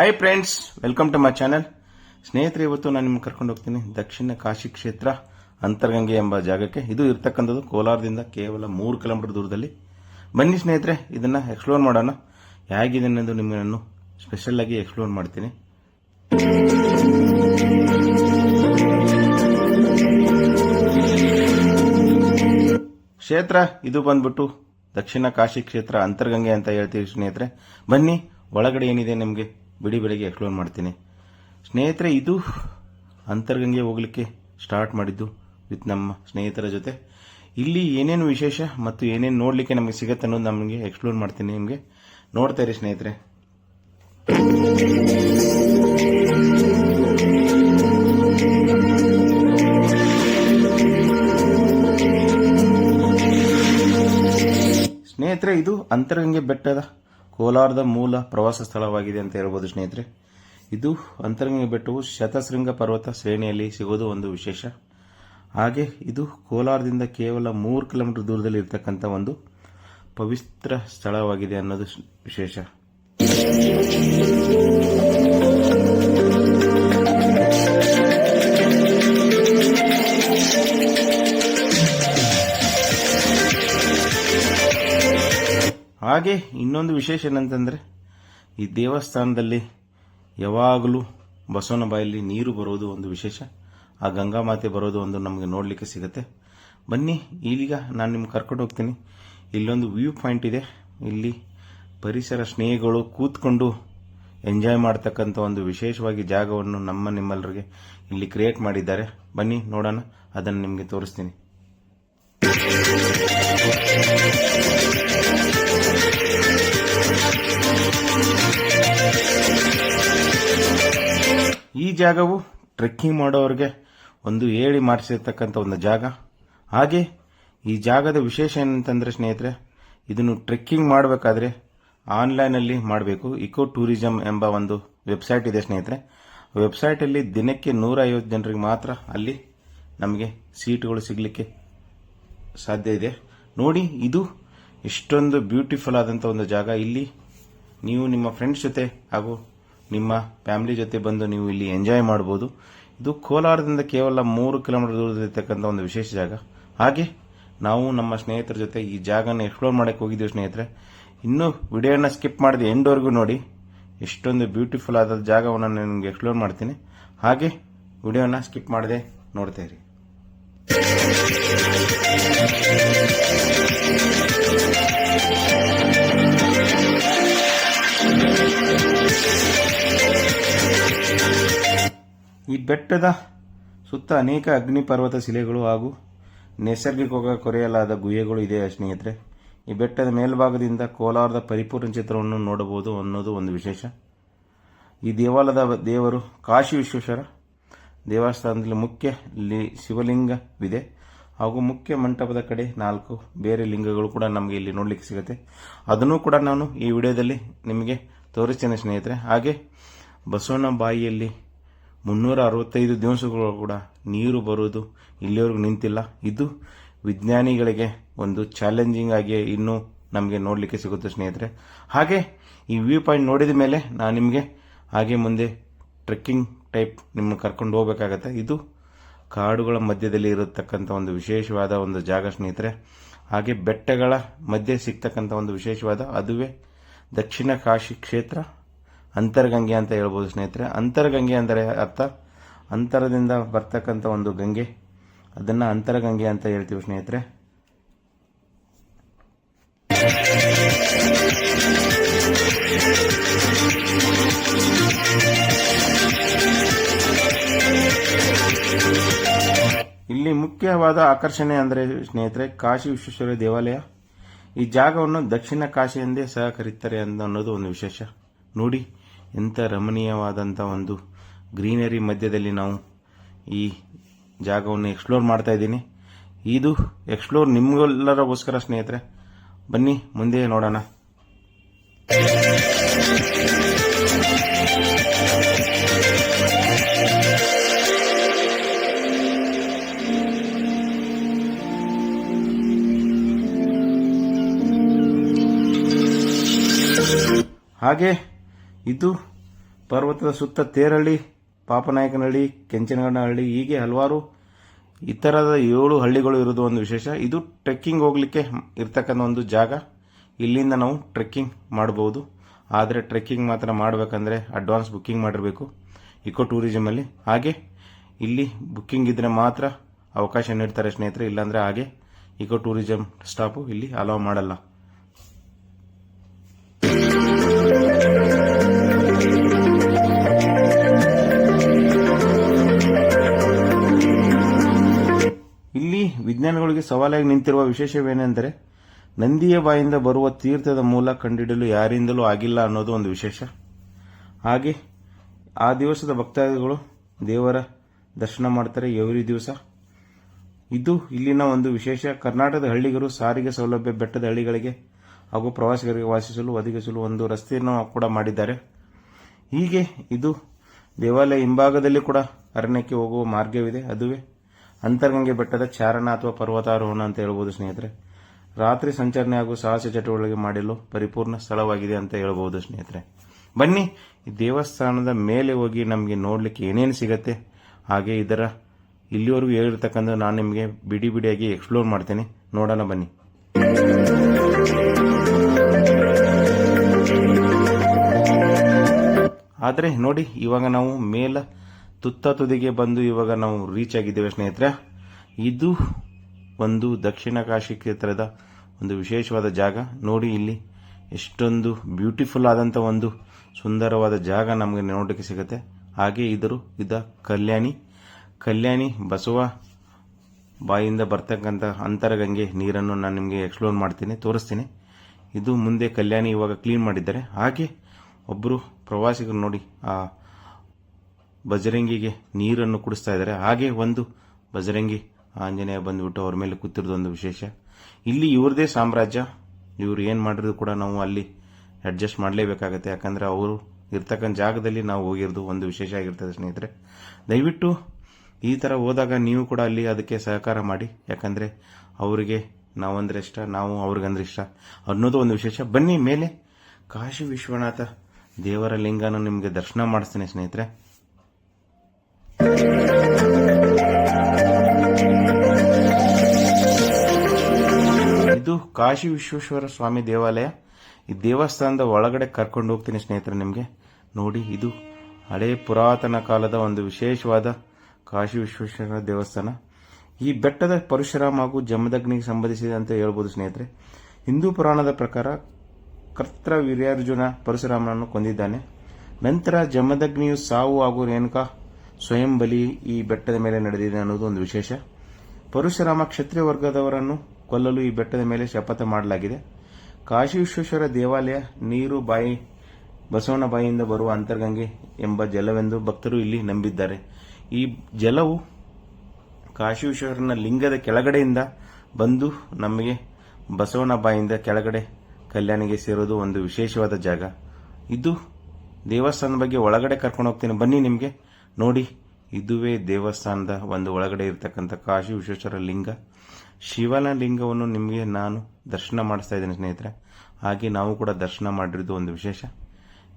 Hi friends welcome to my channel ಸ್ನೇಹಿತರೆ, ಇವತ್ತು ನಾನು ನಿಮ್ಗೆ ಕರ್ಕೊಂಡು ಹೋಗ್ತೀನಿ ದಕ್ಷಿಣ ಕಾಶಿ ಕ್ಷೇತ್ರ ಅಂತರ್ಗಂಗೆ ಎಂಬ ಜಾಗಕ್ಕೆ. ಇದು ಇರ್ತಕ್ಕಂಥದ್ದು ಕೋಲಾರದಿಂದ ಕೇವಲ ಮೂರು ಕಿಲೋಮೀಟರ್ ದೂರದಲ್ಲಿ. ಬನ್ನಿ ಸ್ನೇಹಿತರೆ, ಇದನ್ನ ಎಕ್ಸ್ಪ್ಲೋರ್ ಮಾಡೋಣ. ಹೇಗಿದೆ ಅನ್ನೋದು ನಿಮಗೆ ನಾನು ಸ್ಪೆಷಲ್ ಆಗಿ ಎಕ್ಸ್ಪ್ಲೋರ್ ಮಾಡ್ತೀನಿ. ಕ್ಷೇತ್ರ, ಇದು ಬಂದ್ಬಿಟ್ಟು ದಕ್ಷಿಣ ಕಾಶಿ ಕ್ಷೇತ್ರ ಅಂತರ್ಗಂಗೆ ಅಂತ ಹೇಳ್ತೀವಿ ಸ್ನೇಹಿತರೆ. ಬನ್ನಿ, ಒಳಗಡೆ ಏನಿದೆ ನಿಮಗೆ? ಬಿಡಿ ಬೆಳಿಗ್ಗೆ ಎಕ್ಸ್ಪ್ಲೋರ್ ಮಾಡ್ತೀನಿ. ಸ್ನೇಹಿತರೆ, ಇದು ಅಂತರ್ಗಂಗೆ ಹೋಗಲಿಕ್ಕೆ ಸ್ಟಾರ್ಟ್ ಮಾಡಿದ್ದು ವಿತ್ ನಮ್ಮ ಸ್ನೇಹಿತರ ಜೊತೆ. ಇಲ್ಲಿ ಏನೇನು ವಿಶೇಷ ಮತ್ತು ಏನೇನು ನೋಡಲಿಕ್ಕೆ ನಮಗೆ ಸಿಗುತ್ತೆ ಅನ್ನೋದು ನಮಗೆ ಎಕ್ಸ್ಪ್ಲೋರ್ ಮಾಡ್ತೀನಿ ನಿಮಗೆ. ನೋಡ್ತಾ ಇರಿ ಸ್ನೇಹಿತರೆ. ಸ್ನೇಹಿತರೆ, ಇದು ಅಂತರಗಂಗೆ ಬೆಟ್ಟದ ಕೋಲಾರದ ಮೂಲ ಪ್ರವಾಸ ಸ್ಥಳವಾಗಿದೆ ಅಂತ ಹೇಳ್ಬೋದು ಸ್ನೇಹಿತರೆ. ಇದು ಅಂತರಂಗ ಬೆಟ್ಟವು ಶತಶೃಂಗ ಪರ್ವತ ಶ್ರೇಣಿಯಲ್ಲಿ ಸಿಗೋದು ಒಂದು ವಿಶೇಷ. ಹಾಗೆ ಇದು ಕೋಲಾರದಿಂದ ಕೇವಲ ಮೂರು ಕಿಲೋಮೀಟರ್ ದೂರದಲ್ಲಿ ಇರತಕ್ಕಂಥ ಒಂದು ಪವಿತ್ರ ಸ್ಥಳವಾಗಿದೆ ಅನ್ನೋದು ವಿಶೇಷ. ಹಾಗೆ ಇನ್ನೊಂದು ವಿಶೇಷ ಏನಂತಂದ್ರೆ, ಈ ದೇವಸ್ಥಾನದಲ್ಲಿ ಯಾವಾಗಲೂ ಬಸವನ ಬಾಯಲ್ಲಿ ನೀರು ಬರೋದು ಒಂದು ವಿಶೇಷ. ಆ ಗಂಗಾ ಮಾತೆ ಬರೋದು ಒಂದು ನಮಗೆ ನೋಡಲಿಕ್ಕೆ ಸಿಗುತ್ತೆ. ಬನ್ನಿ ಈಗ ನಾನು ನಿಮ್ಗೆ ಕರ್ಕೊಂಡು ಹೋಗ್ತೀನಿ. ಇಲ್ಲೊಂದು ವ್ಯೂ ಪಾಯಿಂಟ್ ಇದೆ. ಇಲ್ಲಿ ಪರಿಸರ ಸ್ನೇಹಿಗಳು ಕೂತ್ಕೊಂಡು ಎಂಜಾಯ್ ಮಾಡ್ತಕ್ಕಂಥ ಒಂದು ವಿಶೇಷವಾಗಿ ಜಾಗವನ್ನು ನಮ್ಮ ನಿಮ್ಮೆಲ್ಲರಿಗೆ ಇಲ್ಲಿ ಕ್ರಿಯೇಟ್ ಮಾಡಿದ್ದಾರೆ. ಬನ್ನಿ, ನೋಡೋಣ. ಅದನ್ನು ನಿಮಗೆ ತೋರಿಸ್ತೀನಿ. ಜಾಗವು ಟ್ರೆಕ್ಕಿಂಗ್ ಮಾಡೋರಿಗೆ ಒಂದು ಹೇಳಿ ಮಾಡಿಸಿರ್ತಕ್ಕಂಥ ಒಂದು ಜಾಗ. ಹಾಗೆ ಈ ಜಾಗದ ವಿಶೇಷ ಏನಂತಂದ್ರೆ ಸ್ನೇಹಿತರೆ, ಇದನ್ನು ಟ್ರೆಕ್ಕಿಂಗ್ ಮಾಡಬೇಕಾದ್ರೆ ಆನ್ಲೈನಲ್ಲಿ ಮಾಡಬೇಕು. ಇಕೋ ಟೂರಿಸಂ ಎಂಬ ಒಂದು ವೆಬ್ಸೈಟ್ ಇದೆ ಸ್ನೇಹಿತರೆ. ವೆಬ್ಸೈಟಲ್ಲಿ ದಿನಕ್ಕೆ ನೂರ ಐವತ್ತು ಜನರಿಗೆ ಮಾತ್ರ ಅಲ್ಲಿ ನಮಗೆ ಸೀಟ್ಗಳು ಸಿಗಲಿಕ್ಕೆ ಸಾಧ್ಯ ಇದೆ. ನೋಡಿ, ಇದು ಇಷ್ಟೊಂದು ಬ್ಯೂಟಿಫುಲ್ ಆದಂಥ ಒಂದು ಜಾಗ. ಇಲ್ಲಿ ನೀವು ನಿಮ್ಮ ಫ್ರೆಂಡ್ಸ್ ಜೊತೆ ಹಾಗೂ ನಿಮ್ಮ ಫ್ಯಾಮಿಲಿ ಜೊತೆ ಬಂದು ನೀವು ಇಲ್ಲಿ ಎಂಜಾಯ್ ಮಾಡಬಹುದು ಇದು ಕೋಲಾರದಿಂದ ಕೇವಲ ಮೂರು ಕಿಲೋಮೀಟರ್ ದೂರದಲ್ಲಿರ್ತಕ್ಕಂಥ ಒಂದು ವಿಶೇಷ ಜಾಗ. ಹಾಗೆ ನಾವು ನಮ್ಮ ಸ್ನೇಹಿತರ ಜೊತೆ ಈ ಜಾಗನ ಎಕ್ಸ್ಪ್ಲೋರ್ ಮಾಡಕ್ಕೆ ಹೋಗಿದ್ದೀವಿ ಸ್ನೇಹಿತರೆ. ಇನ್ನೂ ವಿಡಿಯೋನ ಸ್ಕಿಪ್ ಮಾಡಿದೆ ಎಂಡ್ವರೆಗೂ ನೋಡಿ. ಎಷ್ಟೊಂದು ಬ್ಯೂಟಿಫುಲ್ ಆದ ಜಾಗವನ್ನು ನಾನು ನಿಮಗೆ ಎಕ್ಸ್ಪ್ಲೋರ್ ಮಾಡ್ತೀನಿ. ಹಾಗೆ ವಿಡಿಯೋನ ಸ್ಕಿಪ್ ಮಾಡದೆ ನೋಡ್ತಾ ಇರಿ. ಈ ಬೆಟ್ಟದ ಸುತ್ತ ಅನೇಕ ಅಗ್ನಿ ಪರ್ವತ ಶಿಲೆಗಳು ಹಾಗೂ ನೈಸರ್ಗಿಕ ಕೊರೆಯಲಾದ ಗುಹೆಗಳು ಇದೆ ಸ್ನೇಹಿತರೆ. ಈ ಬೆಟ್ಟದ ಮೇಲ್ಭಾಗದಿಂದ ಕೋಲಾರದ ಪರಿಪೂರ್ಣ ಚಿತ್ರವನ್ನು ನೋಡಬಹುದು ಅನ್ನೋದು ಒಂದು ವಿಶೇಷ. ಈ ದೇವಾಲಯದ ದೇವರು ಕಾಶಿ ವಿಶ್ವೇಶ್ವರ ದೇವಸ್ಥಾನದಲ್ಲಿ ಮುಖ್ಯ ಶಿವಲಿಂಗವಿದೆ ಹಾಗೂ ಮುಖ್ಯ ಮಂಟಪದ ಕಡೆ ನಾಲ್ಕು ಬೇರೆ ಲಿಂಗಗಳು ಕೂಡ ನಮಗೆ ಇಲ್ಲಿ ನೋಡಲಿಕ್ಕೆ ಸಿಗುತ್ತೆ. ಅದನ್ನು ಕೂಡ ನಾನು ಈ ವಿಡಿಯೋದಲ್ಲಿ ನಿಮಗೆ ತೋರಿಸ್ತೇನೆ ಸ್ನೇಹಿತರೆ. ಹಾಗೆ ಬಸವಣ್ಣ ಬಾಯಿಯಲ್ಲಿ ಮುನ್ನೂರ ಅರವತ್ತೈದು ದಿವಸಗಳು ಕೂಡ ನೀರು ಬರುವುದು ಇಲ್ಲಿವರೆಗೂ ನಿಂತಿಲ್ಲ. ಇದು ವಿಜ್ಞಾನಿಗಳಿಗೆ ಒಂದು ಚಾಲೆಂಜಿಂಗ್ ಆಗಿ ಇನ್ನೂ ನಮಗೆ ನೋಡಲಿಕ್ಕೆ ಸಿಗುತ್ತೆ ಸ್ನೇಹಿತರೆ. ಹಾಗೆ ಈ ವ್ಯೂ ಪಾಯಿಂಟ್ ನೋಡಿದ ಮೇಲೆ ನಾನು ನಿಮಗೆ ಹಾಗೆ ಮುಂದೆ ಟ್ರೆಕ್ಕಿಂಗ್ ಟೈಪ್ ನಿಮ್ಮನ್ನು ಕರ್ಕೊಂಡು ಹೋಗಬೇಕಾಗತ್ತೆ. ಇದು ಕಾಡುಗಳ ಮಧ್ಯದಲ್ಲಿ ಇರತಕ್ಕಂಥ ಒಂದು ವಿಶೇಷವಾದ ಒಂದು ಜಾಗ ಸ್ನೇಹಿತರೆ. ಹಾಗೆ ಬೆಟ್ಟಗಳ ಮಧ್ಯೆ ಸಿಗ್ತಕ್ಕಂಥ ಒಂದು ವಿಶೇಷವಾದ ಅದುವೇ ದಕ್ಷಿಣ ಕಾಶಿ ಕ್ಷೇತ್ರ, ಅಂತರ್ಗಂಗೆ ಅಂತ ಹೇಳ್ಬೋದು ಸ್ನೇಹಿತರೆ. ಅಂತರ್ಗಂಗೆ ಅಂದರೆ ಅರ್ಥ, ಅಂತರದಿಂದ ಬರ್ತಕ್ಕಂಥ ಒಂದು ಗಂಗೆ. ಅದನ್ನು ಅಂತರಗಂಗೆ ಅಂತ ಹೇಳ್ತೀವಿ ಸ್ನೇಹಿತರೆ. ಇಲ್ಲಿ ಮುಖ್ಯವಾದ ಆಕರ್ಷಣೆ ಅಂದರೆ ಸ್ನೇಹಿತರೆ, ಕಾಶಿ ವಿಶ್ವೇಶ್ವರ ದೇವಾಲಯ. ಈ ಜಾಗವನ್ನು ದಕ್ಷಿಣ ಕಾಶಿ ಎಂದೇ ಸಹ ಕರೀತಾರೆ ಅನ್ನೋದು ಒಂದು ವಿಶೇಷ. ನೋಡಿ, ಎಂಥ ರಮಣೀಯವಾದಂಥ ಒಂದು ಗ್ರೀನರಿ ಮಧ್ಯದಲ್ಲಿ ನಾವು ಈ ಜಾಗವನ್ನು ಎಕ್ಸ್ಪ್ಲೋರ್ ಮಾಡ್ತಾ ಇದ್ದೀನಿ. ಇದು ಎಕ್ಸ್ಪ್ಲೋರ್ ನಿಮಗೆಲ್ಲರಿಗೋಸ್ಕರ ಸ್ನೇಹಿತರೆ. ಬನ್ನಿ, ಮುಂದೆ ನೋಡೋಣ. ಹಾಗೆ ಇದು ಪರ್ವತದ ಸುತ್ತ ತೇರಳ್ಳಿ, ಪಾಪನಾಯಕನಹಳ್ಳಿ ಕೆಂಚನಗಡಹಳ್ಳಿ ಹೀಗೆ ಹಲವಾರು ಇತರದ ಏಳು ಹಳ್ಳಿಗಳು ಇರೋದು ಒಂದು ವಿಶೇಷ. ಇದು ಟ್ರೆಕ್ಕಿಂಗ್ ಹೋಗಲಿಕ್ಕೆ ಇರ್ತಕ್ಕಂಥ ಒಂದು ಜಾಗ. ಇಲ್ಲಿಂದ ನಾವು ಟ್ರೆಕ್ಕಿಂಗ್ ಮಾಡಬಹುದು. ಆದರೆ ಟ್ರೆಕ್ಕಿಂಗ್ ಮಾತ್ರ ಮಾಡಬೇಕಂದ್ರೆ ಅಡ್ವಾನ್ಸ್ ಬುಕ್ಕಿಂಗ್ ಮಾಡಿರಬೇಕು ಇಕೋ ಟೂರಿಸಮಲ್ಲಿ ಹಾಗೆ ಇಲ್ಲಿ ಬುಕ್ಕಿಂಗ್ ಇದ್ರೆ ಮಾತ್ರ ಅವಕಾಶ ನೀಡ್ತಾರೆ ಸ್ನೇಹಿತರೆ, ಇಲ್ಲಾಂದರೆ ಹಾಗೆ ಇಕೋ ಟೂರಿಸಮ್ ಸ್ಟಾಪು ಇಲ್ಲಿ ಅಲೋ ಮಾಡಲ್ಲ. ಸವಾಲಾಗಿ ನಿಂತಿರುವ ವಿಶೇಷವೇನೆಂದರೆ, ನಂದಿಯ ಬಾಯಿಂದ ಬರುವ ತೀರ್ಥದ ಮೂಲ ಕಂಡಿಡಲು ಯಾರಿಂದಲೂ ಆಗಿಲ್ಲ ಅನ್ನೋದು ಒಂದು ವಿಶೇಷ. ಹಾಗೆ, ಆ ದಿವಸದ ಭಕ್ತಾದಿಗಳು ದೇವರ ದರ್ಶನ ಮಾಡ್ತಾರೆ ಎವ್ರಿ ದಿವಸ. ಇದು ಇಲ್ಲಿನ ಒಂದು ವಿಶೇಷ. ಕರ್ನಾಟಕದ ಹಳ್ಳಿಗರು ಸಾರಿಗೆ ಸೌಲಭ್ಯ ಬೆಟ್ಟದ ಹಳ್ಳಿಗಳಿಗೆ ಹಾಗೂ ಪ್ರವಾಸಿಗರಿಗೆ ವಾಸಿಸಲು, ಒದಗಿಸಲು ಒಂದು ರಸ್ತೆಯನ್ನು ಕೂಡ ಮಾಡಿದ್ದಾರೆ. ಹೀಗೆ ಇದು ದೇವಾಲಯ ಹಿಂಭಾಗದಲ್ಲಿ ಕೂಡ ಅರಣ್ಯಕ್ಕೆ ಹೋಗುವ ಮಾರ್ಗವಿದೆ. ಅದುವೇ ಅಂತರ್ಗಂಗೆ ಬೆಟ್ಟದ ಚಾರಣ ಅಥವಾ ಪರ್ವತಾರೋಹಣ ಅಂತ ಹೇಳ್ಬೋದು ಸ್ನೇಹಿತರೆ. ರಾತ್ರಿ ಸಂಚರಣೆ ಹಾಗೂ ಸಾಹಸ ಚಟುವಟಿಕೆ ಮಾಡಲು ಪರಿಪೂರ್ಣ ಸ್ಥಳವಾಗಿದೆ ಅಂತ ಹೇಳ್ಬೋದು ಸ್ನೇಹಿತರೆ. ಬನ್ನಿ, ಈ ದೇವಸ್ಥಾನದ ಮೇಲೆ ಹೋಗಿ ನಮಗೆ ನೋಡಲಿಕ್ಕೆ ಏನೇನು ಸಿಗತ್ತೆ? ಹಾಗೆ ಇದರ ಇಲ್ಲಿವರೆಗೂ ಹೇಳಿರ್ತಕ್ಕಂಥ ನಾನು ನಿಮಗೆ ಬಿಡಿ ಬಿಡಿಯಾಗಿ ಎಕ್ಸ್ಪ್ಲೋರ್ ಮಾಡ್ತೇನೆ. ನೋಡೋಣ, ಬನ್ನಿ. ಆದರೆ ನೋಡಿ, ಇವಾಗ ನಾವು ಮೇಲ ತುತ್ತ ತುದಿಗೆ ಬಂದು ಇವಾಗ ನಾವು ರೀಚ್ ಆಗಿದ್ದೇವೆ ಸ್ನೇಹಿತರೆ. ಇದು ಒಂದು ದಕ್ಷಿಣ ಕಾಶಿ ಕ್ಷೇತ್ರದ ಒಂದು ವಿಶೇಷವಾದ ಜಾಗ. ನೋಡಿ ಇಲ್ಲಿ ಎಷ್ಟೊಂದು ಬ್ಯೂಟಿಫುಲ್ ಆದಂಥ ಒಂದು ಸುಂದರವಾದ ಜಾಗ ನಮಗೆ ನೋಡೋಕ್ಕೆ ಸಿಗುತ್ತೆ. ಹಾಗೆ ಇದರು ಇದ ಕಲ್ಯಾಣಿ. ಕಲ್ಯಾಣಿ ಬಸವ ಬಾಯಿಂದ ಬರ್ತಕ್ಕಂಥ ಅಂತರಗಂಗೆ ನೀರನ್ನು ನಾನು ನಿಮಗೆ ಎಕ್ಸ್ಪ್ಲೋರ್ ಮಾಡ್ತೀನಿ, ತೋರಿಸ್ತೀನಿ. ಇದು ಮುಂದೆ ಕಲ್ಯಾಣಿ ಇವಾಗ ಕ್ಲೀನ್ ಮಾಡಿದ್ದಾರೆ. ಹಾಗೆ ಒಬ್ಬರು ಪ್ರವಾಸಿಗರು ನೋಡಿ, ಆ ಬಜರಂಗಿಗೆ ನೀರನ್ನು ಕುಡಿಸ್ತಾ ಇದ್ದಾರೆ. ಹಾಗೆ ಒಂದು ಬಜರಂಗಿ ಆಂಜನೇಯ ಬಂದುಬಿಟ್ಟು ಅವ್ರ ಮೇಲೆ ಕೂತಿರೋದು ಒಂದು ವಿಶೇಷ. ಇಲ್ಲಿ ಇವ್ರದೇ ಸಾಮ್ರಾಜ್ಯ. ಇವ್ರು ಏನು ಮಾಡಿದ್ರು ಕೂಡ ನಾವು ಅಲ್ಲಿ ಅಡ್ಜಸ್ಟ್ ಮಾಡಲೇಬೇಕಾಗತ್ತೆ. ಯಾಕಂದ್ರೆ ಅವರು ಇರ್ತಕ್ಕಂಥ ಜಾಗದಲ್ಲಿ ನಾವು ಹೋಗಿರೋದು ಒಂದು ವಿಶೇಷ ಆಗಿರ್ತದೆ ಸ್ನೇಹಿತರೆ. ದಯವಿಟ್ಟು ಈ ಥರ ಹೋದಾಗ ನೀವು ಕೂಡ ಅಲ್ಲಿ ಅದಕ್ಕೆ ಸಹಕಾರ ಮಾಡಿ. ಯಾಕಂದ್ರೆ ಅವರಿಗೆ ನಾವಂದ್ರೆ ಇಷ್ಟ, ನಾವು ಅವ್ರಿಗಂದ್ರೆ ಇಷ್ಟ ಅನ್ನೋದು ಒಂದು ವಿಶೇಷ. ಬನ್ನಿ ಮೇಲೆ ಕಾಶಿ ವಿಶ್ವನಾಥ ದೇವರ ಲಿಂಗನ ನಿಮಗೆ ದರ್ಶನ ಮಾಡಿಸ್ತೇನೆ ಸ್ನೇಹಿತರೆ. ಇದು ಕಾಶಿ ವಿಶ್ವೇಶ್ವರ ಸ್ವಾಮಿ ದೇವಾಲಯ. ಈ ದೇವಸ್ಥಾನದ ಒಳಗಡೆ ಕರ್ಕೊಂಡು ಹೋಗ್ತೀನಿ ಸ್ನೇಹಿತರೆ ನಿಮಗೆ. ನೋಡಿ, ಇದು ಹಳೆ ಪುರಾತನ ಕಾಲದ ಒಂದು ವಿಶೇಷವಾದ ಕಾಶಿ ವಿಶ್ವೇಶ್ವರ ದೇವಸ್ಥಾನ. ಈ ಬೆಟ್ಟದ ಪರಶುರಾಮ ಹಾಗೂ ಜಮದಗ್ನಿಗೆ ಅಂತ ಹೇಳ್ಬೋದು ಸ್ನೇಹಿತರೆ. ಹಿಂದೂ ಪುರಾಣದ ಪ್ರಕಾರ ಕರ್ತ್ರ ವೀರ್ಯಾರ್ಜುನ ಪರಶುರಾಮನನ್ನು ಕೊಂದಿದ್ದಾನೆ. ನಂತರ ಜಮದಗ್ನಿಯು ಸಾವು ಹಾಗೂ ರೇಣುಕಾ ಸ್ವಯಂ ಬಲಿ ಈ ಬೆಟ್ಟದ ಮೇಲೆ ನಡೆದಿದೆ ಅನ್ನೋದು ಒಂದು ವಿಶೇಷ. ಪರಶುರಾಮ ಕ್ಷತ್ರಿಯ ವರ್ಗದವರನ್ನು ಕೊಲ್ಲಲು ಈ ಬೆಟ್ಟದ ಮೇಲೆ ಶಪಥ ಮಾಡಲಾಗಿದೆ. ಕಾಶಿ ವಿಶ್ವೇಶ್ವರ ದೇವಾಲಯ ನೀರು ಬಾಯಿ, ಬಸವನ ಬಾಯಿಯಿಂದ ಬರುವ ಅಂತರ್ಗಂಗೆ ಎಂಬ ಜಲವೆಂದು ಭಕ್ತರು ಇಲ್ಲಿ ನಂಬಿದ್ದಾರೆ. ಈ ಜಲವು ಕಾಶಿ ವಿಶ್ವೇಶ್ವರನ ಲಿಂಗದ ಕೆಳಗಡೆಯಿಂದ ಬಂದು ನಮಗೆ ಬಸವನ ಬಾಯಿಂದ ಕೆಳಗಡೆ ಕಲ್ಯಾಣಿಗೆ ಸೇರೋದು ಒಂದು ವಿಶೇಷವಾದ ಜಾಗ. ಇದು ದೇವಸ್ಥಾನದ ಬಗ್ಗೆ ಒಳಗಡೆ ಕರ್ಕೊಂಡು ಹೋಗ್ತೀನಿ. ಬನ್ನಿ ನಿಮಗೆ. ನೋಡಿ, ಇದುವೇ ದೇವಸ್ಥಾನದ ಒಂದು ಒಳಗಡೆ ಇರತಕ್ಕಂಥ ಕಾಶಿ ವಿಶ್ವೇಶ್ವರ ಲಿಂಗ. ಶಿವನ ಲಿಂಗವನ್ನು ನಿಮಗೆ ನಾನು ದರ್ಶನ ಮಾಡಿಸ್ತಾ ಇದ್ದೇನೆ ಸ್ನೇಹಿತರೆ. ಹಾಗೆ ನಾವು ಕೂಡ ದರ್ಶನ ಮಾಡಿರೋದು ಒಂದು ವಿಶೇಷ.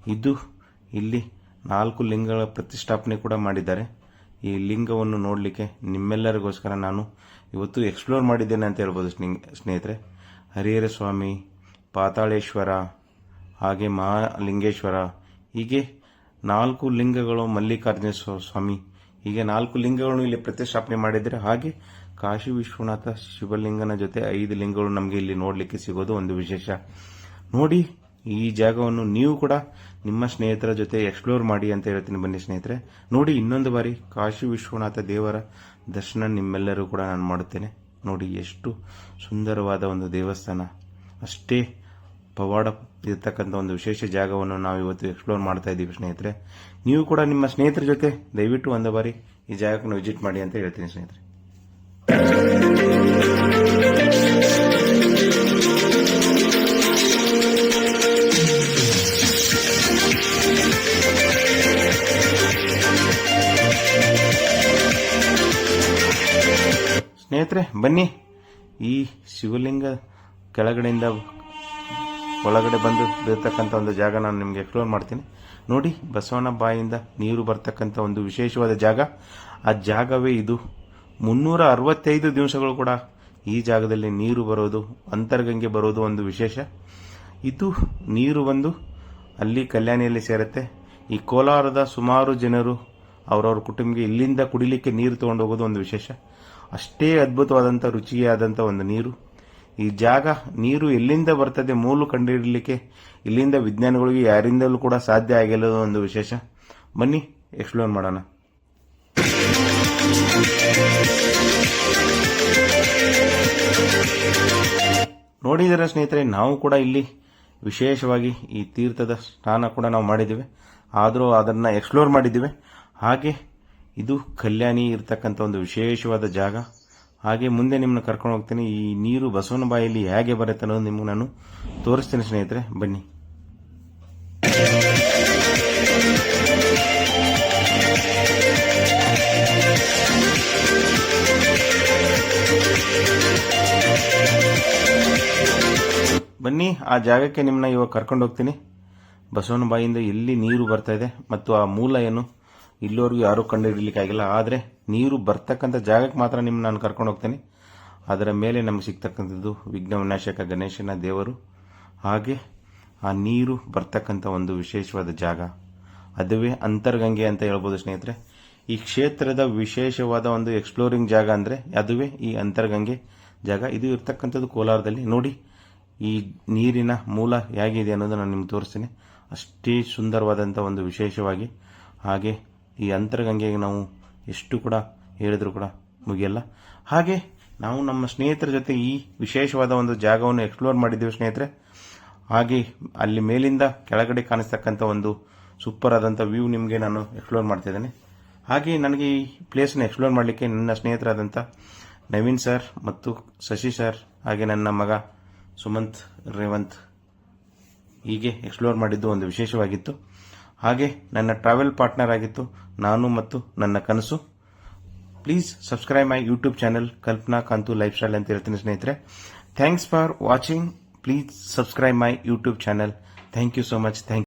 ಇದು ಇಲ್ಲಿ ನಾಲ್ಕು ಲಿಂಗಗಳ ಪ್ರತಿಷ್ಠಾಪನೆ ಕೂಡ ಮಾಡಿದ್ದಾರೆ. ಈ ಲಿಂಗವನ್ನು ನೋಡಲಿಕ್ಕೆ ನಿಮ್ಮೆಲ್ಲರಿಗೋಸ್ಕರ ನಾನು ಇವತ್ತು ಎಕ್ಸ್ಪ್ಲೋರ್ ಮಾಡಿದ್ದೇನೆ ಅಂತ ಹೇಳ್ಬೋದು ಸ್ನೇಹಿ- ಸ್ನೇಹಿತರೆ. ಹರಿಹರ ಸ್ವಾಮಿ, ಪಾತಾಳೇಶ್ವರ, ಹಾಗೆ ಮಹಾಲಿಂಗೇಶ್ವರ, ಹೀಗೆ ನಾಲ್ಕು ಲಿಂಗಗಳು ಮಲ್ಲಿಕಾರ್ಜುನೇಶ್ವರ ಸ್ವಾಮಿ. ಹೀಗೆ ನಾಲ್ಕು ಲಿಂಗಗಳನ್ನು ಇಲ್ಲಿ ಪ್ರತಿಷ್ಠಾಪನೆ ಮಾಡಿದರೆ ಹಾಗೆ ಕಾಶಿ ವಿಶ್ವನಾಥ ಶಿವಲಿಂಗನ ಜೊತೆ ಐದು ಲಿಂಗಗಳು ನಮಗೆ ಇಲ್ಲಿ ನೋಡಲಿಕ್ಕೆ ಸಿಗೋದು ಒಂದು ವಿಶೇಷ. ನೋಡಿ, ಈ ಜಾಗವನ್ನು ನೀವು ಕೂಡ ನಿಮ್ಮ ಸ್ನೇಹಿತರ ಜೊತೆ ಎಕ್ಸ್ಪ್ಲೋರ್ ಮಾಡಿ ಅಂತ ಹೇಳ್ತೀನಿ ಬನ್ನಿ ಸ್ನೇಹಿತರೆ. ನೋಡಿ, ಇನ್ನೊಂದು ಬಾರಿ ಕಾಶಿ ವಿಶ್ವನಾಥ ದೇವರ ದರ್ಶನ ನಿಮ್ಮೆಲ್ಲರೂ ಕೂಡ ನಾನು ಮಾಡುತ್ತೇನೆ. ನೋಡಿ, ಎಷ್ಟು ಸುಂದರವಾದ ಒಂದು ದೇವಸ್ಥಾನ. ಅಷ್ಟೇ ಪವಾಡ ಇರತಕ್ಕಂಥ ಒಂದು ವಿಶೇಷ ಜಾಗವನ್ನು ನಾವು ಇವತ್ತು ಎಕ್ಸ್ಪ್ಲೋರ್ ಮಾಡ್ತಾ ಇದ್ದೀವಿ ಸ್ನೇಹಿತರೆ. ನೀವು ಕೂಡ ನಿಮ್ಮ ಸ್ನೇಹಿತರ ಜೊತೆ ದಯವಿಟ್ಟು ಒಂದು ಬಾರಿ ಈ ಜಾಗಕ್ಕೆ ವಿಸಿಟ್ ಮಾಡಿ ಅಂತ ಹೇಳ್ತೀನಿ ಸ್ನೇಹಿತರೆ. ಸ್ನೇಹಿತರೆ, ಬನ್ನಿ. ಈ ಶಿವಲಿಂಗ ಕೆಳಗಡೆಯಿಂದ ಒಳಗಡೆ ಬಂದು ಬೀರ್ತಕ್ಕಂಥ ಒಂದು ಜಾಗ ನಾನು ನಿಮಗೆ ಎಕ್ಸ್ಪ್ಲೋರ್ ಮಾಡ್ತೀನಿ. ನೋಡಿ ಬಸವನ ಬಾಯಿಂದ ನೀರು ಬರ್ತಕ್ಕಂಥ ಒಂದು ವಿಶೇಷವಾದ ಜಾಗ. ಆ ಜಾಗವೇ ಇದು. ಮುನ್ನೂರ ಅರವತ್ತೈದು ದಿವಸಗಳು ಕೂಡ ಈ ಜಾಗದಲ್ಲಿ ನೀರು ಬರೋದು, ಅಂತರ್ಗಂಗೆ ಬರೋದು ಒಂದು ವಿಶೇಷ. ಇದು ನೀರು ಬಂದು ಅಲ್ಲಿ ಕಲ್ಯಾಣಿಯಲ್ಲಿ ಸೇರುತ್ತೆ. ಈ ಕೋಲಾರದ ಸುಮಾರು ಜನರು ಅವರವ್ರ ಕುಟುಂಬಕ್ಕೆ ಇಲ್ಲಿಂದ ಕುಡಿಲಿಕ್ಕೆ ನೀರು ತಗೊಂಡು ಹೋಗೋದು ಒಂದು ವಿಶೇಷ. ಅಷ್ಟೇ ಅದ್ಭುತವಾದಂಥ, ರುಚಿಯಾದಂಥ ಒಂದು ನೀರು. ಈ ಜಾಗ ನೀರು ಎಲ್ಲಿಂದ ಬರ್ತದೆ ಮೂಲು ಕಂಡುಹಿಡಲಿಕ್ಕೆ ಇಲ್ಲಿಂದ ವಿಜ್ಞಾನಿಗಳಿಗೆ ಯಾರಿಂದಲೂ ಕೂಡ ಸಾಧ್ಯ ಆಗಿಲ್ಲ ಒಂದು ವಿಶೇಷ. ಬನ್ನಿ ಎಕ್ಸ್ಪ್ಲೋರ್ ಮಾಡೋಣ. ನೋಡಿದರೆ ಸ್ನೇಹಿತರೆ, ನಾವು ಕೂಡ ಇಲ್ಲಿ ವಿಶೇಷವಾಗಿ ಈ ತೀರ್ಥದ ಸ್ನಾನ ಕೂಡ ನಾವು ಮಾಡಿದ್ದೇವೆ. ಆದರೂ ಅದನ್ನು ಎಕ್ಸ್ಪ್ಲೋರ್ ಮಾಡಿದ್ದೇವೆ. ಹಾಗೆ ಇದು ಕಲ್ಯಾಣಿ ಇರತಕ್ಕಂಥ ಒಂದು ವಿಶೇಷವಾದ ಜಾಗ. ಹಾಗೆ ಮುಂದೆ ನಿಮ್ಮನ್ನ ಕರ್ಕೊಂಡು ಹೋಗ್ತೀನಿ. ಈ ನೀರು ಬಸವನ ಬಾಯಲ್ಲಿ ಹೇಗೆ ಬರುತ್ತೆ ಅನ್ನೋದು ನಿಮ್ಗೆ ನಾನು ತೋರಿಸ್ತೀನಿ ಸ್ನೇಹಿತರೆ, ಬನ್ನಿ. ಬನ್ನಿ, ಆ ಜಾಗಕ್ಕೆ ನಿಮ್ಮನ್ನ ಇವಾಗ ಕರ್ಕೊಂಡು ಹೋಗ್ತೀನಿ. ಬಸವನ ಬಾಯಿಂದ ಎಲ್ಲಿ ನೀರು ಬರ್ತಾ ಇದೆ ಮತ್ತು ಆ ಮೂಲ ಏನು, ಇಲ್ಲಿವರೆಗೂ ಯಾರೂ ಕಂಡುಹಿಡಲಿಕ್ಕಾಗಿಲ್ಲ. ಆದರೆ ನೀರು ಬರ್ತಕ್ಕಂಥ ಜಾಗಕ್ಕೆ ಮಾತ್ರ ನಿಮ್ಮ ನಾನು ಕರ್ಕೊಂಡು ಹೋಗ್ತೀನಿ. ಅದರ ಮೇಲೆ ನಮಗೆ ಸಿಗ್ತಕ್ಕಂಥದ್ದು ವಿಘ್ನ ವಿನಾಶಕ ಗಣೇಶನ ದೇವರು. ಹಾಗೆ ಆ ನೀರು ಬರ್ತಕ್ಕಂಥ ಒಂದು ವಿಶೇಷವಾದ ಜಾಗ. ಅದುವೇ ಅಂತರ್ಗಂಗೆ ಅಂತ ಹೇಳ್ಬೋದು ಸ್ನೇಹಿತರೆ. ಈ ಕ್ಷೇತ್ರದ ವಿಶೇಷವಾದ ಒಂದು ಎಕ್ಸ್ಪ್ಲೋರಿಂಗ್ ಜಾಗ ಅಂದರೆ ಅದುವೇ ಈ ಅಂತರ್ಗಂಗೆ ಜಾಗ. ಇದು ಇರ್ತಕ್ಕಂಥದ್ದು ಕೋಲಾರದಲ್ಲಿ. ನೋಡಿ, ಈ ನೀರಿನ ಮೂಲ ಹೇಗಿದೆ ಅನ್ನೋದು ನಾನು ನಿಮ್ಗೆ ತೋರಿಸ್ತೀನಿ. ಅಷ್ಟೇ ಸುಂದರವಾದಂಥ ಒಂದು ವಿಶೇಷವಾಗಿ. ಹಾಗೆ ಈ ಅಂತರ್ಗಂಗೆಗೆ ನಾವು ಎಷ್ಟು ಕೂಡ ಹೇಳಿದ್ರು ಕೂಡ ಮುಗಿಯಲ್ಲ. ಹಾಗೆ ನಾವು ನಮ್ಮ ಸ್ನೇಹಿತರ ಜೊತೆ ಈ ವಿಶೇಷವಾದ ಒಂದು ಜಾಗವನ್ನು ಎಕ್ಸ್ಪ್ಲೋರ್ ಮಾಡಿದ್ದೇವೆ ಸ್ನೇಹಿತರೆ. ಹಾಗೆ ಅಲ್ಲಿ ಮೇಲಿಂದ ಕೆಳಗಡೆ ಕಾಣಿಸ್ತಕ್ಕಂಥ ಒಂದು ಸೂಪರ್ ಆದಂಥ ವ್ಯೂ ನಿಮಗೆ ನಾನು ಎಕ್ಸ್ಪ್ಲೋರ್ ಮಾಡ್ತಿದ್ದೇನೆ ಹಾಗೆ ನನಗೆ ಈ ಪ್ಲೇಸ್ನ ಎಕ್ಸ್ಪ್ಲೋರ್ ಮಾಡಲಿಕ್ಕೆ ನನ್ನ ಸ್ನೇಹಿತರಾದಂಥ ನವೀನ್ ಸರ್ ಮತ್ತು ಶಶಿ ಸರ್ ಹಾಗೆ ನನ್ನ ಮಗ ಸುಮಂತ್ ರೇವಂತ್ ಹೀಗೆ ಎಕ್ಸ್ಪ್ಲೋರ್ ಮಾಡಿದ್ದು ಒಂದು ವಿಶೇಷವಾಗಿತ್ತು. ಹಾಗೆ ನನ್ನ ಟ್ರಾವೆಲ್ ಪಾರ್ಟ್ನರ್ ಆಗಿತ್ತು ನಾನು ಮತ್ತು ನನ್ನ ಕನಸು. Please subscribe my YouTube channel Kalpana Kantu lifestyle ಅಂತ ಹೇಳ್ತೀನಿ ಸ್ನೇಹಿತರೆ. Thanks for watching please subscribe my YouTube channel thank you so much thank